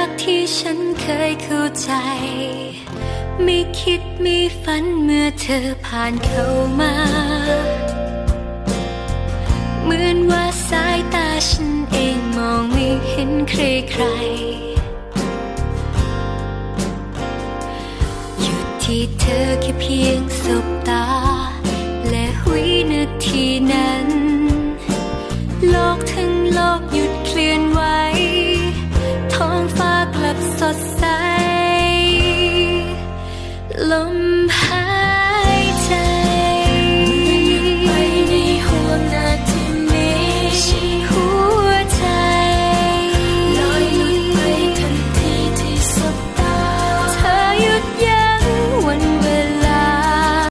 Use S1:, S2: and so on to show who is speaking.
S1: รักที่ฉันเคยเข้าใจ ไม่คิดไม่ฝันเมื่อเธอผ่านเข้ามา เหมือนว่าสายตาฉันเองมองไม่เห็นใครใครๆหยุดที่เธอแค่เพียงสบตา 冷海